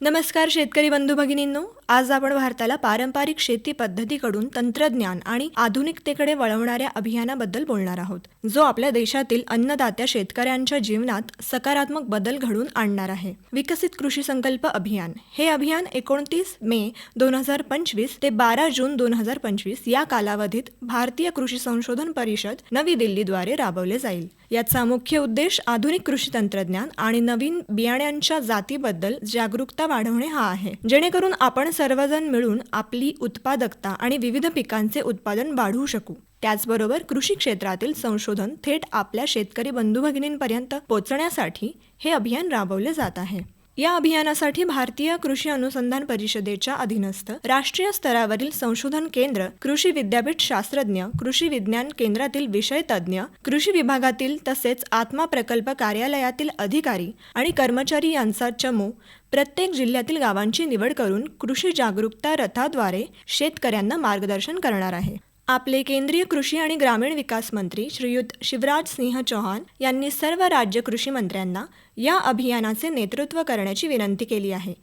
नमस्कार शेतकरी बंधू भगिनींनो आज आपण भारताला पारंपरिक शेती पद्धतीकडून तंत्रज्ञान आणि आधुनिकतेकडे वळवणाऱ्या अभियानाबद्दल बोलणार आहोत जो आपल्या देशातील अन्नदात्या शेतकऱ्यांच्या जीवनात सकारात्मक बदल घडून आणणार आहे. विकसित कृषी संकल्प अभियान. हे अभियान एकोणतीस मे दोन हजार पंचवीस ते बारा जून दोन हजार पंचवीस या कालावधीत भारतीय कृषी संशोधन परिषद नवी दिल्लीद्वारे राबवले जाईल. याचा मुख्य उद्देश आधुनिक कृषी तंत्रज्ञान आणि नवीन बियाण्यांच्या जातीबद्दल जागरूकता वाढवणे हा आहे. जेणेकरून आपण सर्वजण मिळून आपली उत्पादकता आणि विविध पिकांचे उत्पादन वाढवू शकू. त्याचबरोबर कृषी क्षेत्रातील संशोधन थेट आपल्या शेतकरी बंधू भगिनींपर्यंत पोहोचण्यासाठी हे अभियान राबवले जात आहे. या अभियानासाठी भारतीय कृषी अनुसंधान परिषदेच्या अधीनस्थ राष्ट्रीय स्तरावरील संशोधन केंद्र कृषी विद्यापीठ शास्त्रज्ञ कृषी विज्ञान केंद्रातील विषय तज्ज्ञ कृषी विभागातील तसेच आत्मा प्रकल्प कार्यालयातील अधिकारी आणि कर्मचारी यांचा चमू प्रत्येक जिल्ह्यातील गावांची निवड करून कृषी जागरूकता रथाद्वारे शेतकऱ्यांना मार्गदर्शन करणार आहे. आपले केंद्रीय कृषी आणि ग्रामीण विकास मंत्री श्रीयुत शिवराज सिंह चौहान यांनी सर्व राज्य कृषी मंत्र्यांना या अभियानाचे नेतृत्व करण्याची विनंती केली आहे.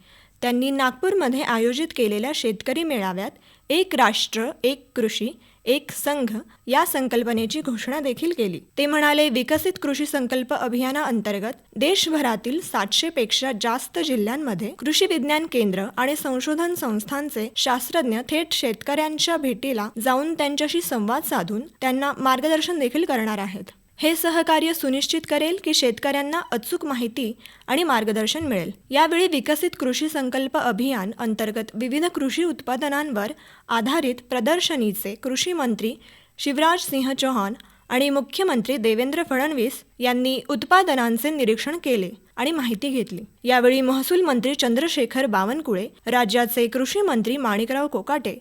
त्यांनी नागपूरमध्ये आयोजित केलेल्या शेतकरी मेळाव्यात एक राष्ट्र एक कृषी एक संघ या संकल्पनेची घोषणा देखील केली. ते म्हणाले विकसित कृषी संकल्प अभियानाअंतर्गत देशभरातील सातशे पेक्षा जास्त जिल्ह्यांमध्ये कृषी विज्ञान केंद्र आणि संशोधन संस्थांचे शास्त्रज्ञ थेट शेतकऱ्यांच्या भेटीला जाऊन त्यांच्याशी संवाद साधून त्यांना मार्गदर्शन देखील करणार आहेत. हे सहकार्य सुनिश्चित करेल की शेतकऱ्यांना अचूक माहिती आणि मार्गदर्शन मिळेल. यावेळी विकसित कृषी संकल्प अभियान अंतर्गत विविध कृषी उत्पादनांवर आधारित प्रदर्शनीचे कृषी मंत्री शिवराज सिंह चौहान आणि मुख्यमंत्री देवेंद्र फडणवीस यांनी उत्पादनांचे निरीक्षण केले आणि माहिती घेतली. यावेळी महसूल मंत्री चंद्रशेखर बावनकुळे राज्याचे कृषी मंत्री माणिकराव कोकाटे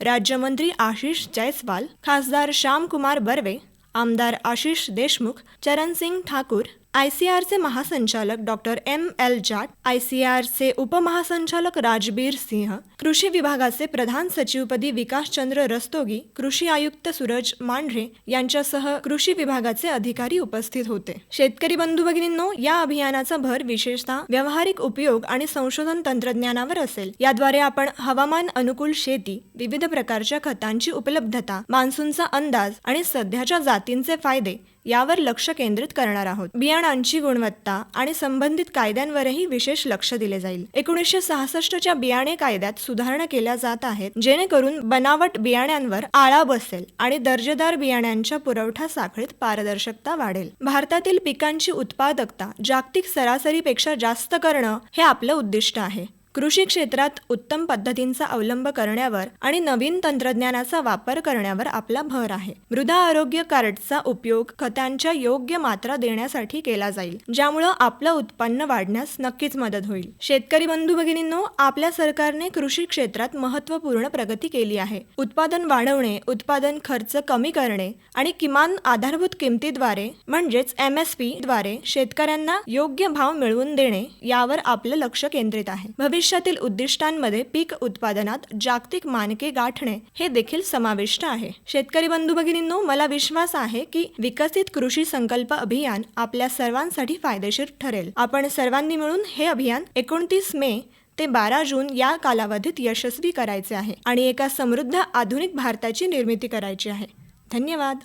राज्यमंत्री आशिष जयस्वाल खासदार श्यामकुमार बर्वे आमदार आशिष देशमुख चरणसिंग ठाकूर आय सी आरचे महासंचालक doctor M L Jat I C आरचे उपमहासंचालक राजबीर सिंह कृषी विभागाचे प्रधान सचिवपदी विकासचंद्र रस्तोगी कृषी आयुक्त सूरज मांढरे यांच्यासह कृषी विभागाचे अधिकारी उपस्थित होते. शेतकरी बंधू भगिनींनो या अभियानाचा भर विशेषतः व्यावहारिक उपयोग आणि संशोधन तंत्रज्ञानावर असेल. याद्वारे आपण हवामान अनुकूल शेती विविध प्रकारच्या खतांची उपलब्धता मान्सूनचा अंदाज आणि सध्याच्या जातींचे फायदे यावर लक्ष केंद्रित करणार आहोत. बियाणांची गुणवत्ता आणि संबंधित कायद्यांवरही विशेष लक्ष दिले जाईल. एकोणीसशे सहासष्टच्या बियाणे कायद्यात सुधारणा केल्या जात आहेत जेणेकरून बनावट बियाण्यांवर आळा बसेल आणि दर्जेदार बियाण्यांच्या पुरवठा साखळीत पारदर्शकता वाढेल. भारतातील पिकांची उत्पादकता जागतिक सरासरीपेक्षा जास्त करणं हे आपलं उद्दिष्ट आहे. कृषी क्षेत्रात उत्तम पद्धतींचा अवलंब करण्यावर आणि नवीन तंत्रज्ञानाचा वापर करण्यावर आपला भर आहे. मृदा आरोग्य कार्डचा उपयोग खतांच्या योग्य मात्रा देण्यासाठी केला जाईल ज्यामुळं आपलं उत्पन्न वाढण्यास नक्कीच मदत होईल. शेतकरी बंधू भगिनींनो आपल्या सरकारने कृषी क्षेत्रात महत्त्वपूर्ण प्रगती केली आहे. उत्पादन वाढवणे उत्पादन खर्च कमी करणे आणि किमान आधारभूत किमतीद्वारे म्हणजेच एम एस पी द्वारे शेतकऱ्यांना योग्य भाव मिळवून देणे यावर आपलं लक्ष केंद्रित आहे. भविष्य भविष्यातील उद्दिष्टांमध्ये पीक उत्पादनात जागतिक मानके गाठणे हे देखील समाविष्ट आहे. शेतकरी बंधू भगिनींनो मला विश्वास आहे की विकसित कृषी संकल्प अभियान आपल्या सर्वांसाठी फायदेशीर ठरेल. आपण सर्वांनी मिळून हे अभियान एकोणतीस मे ते बारा जून या कालावधीत यशस्वी करायचे आहे आणि एका समृद्ध आधुनिक भारताची निर्मिती करायची आहे. धन्यवाद.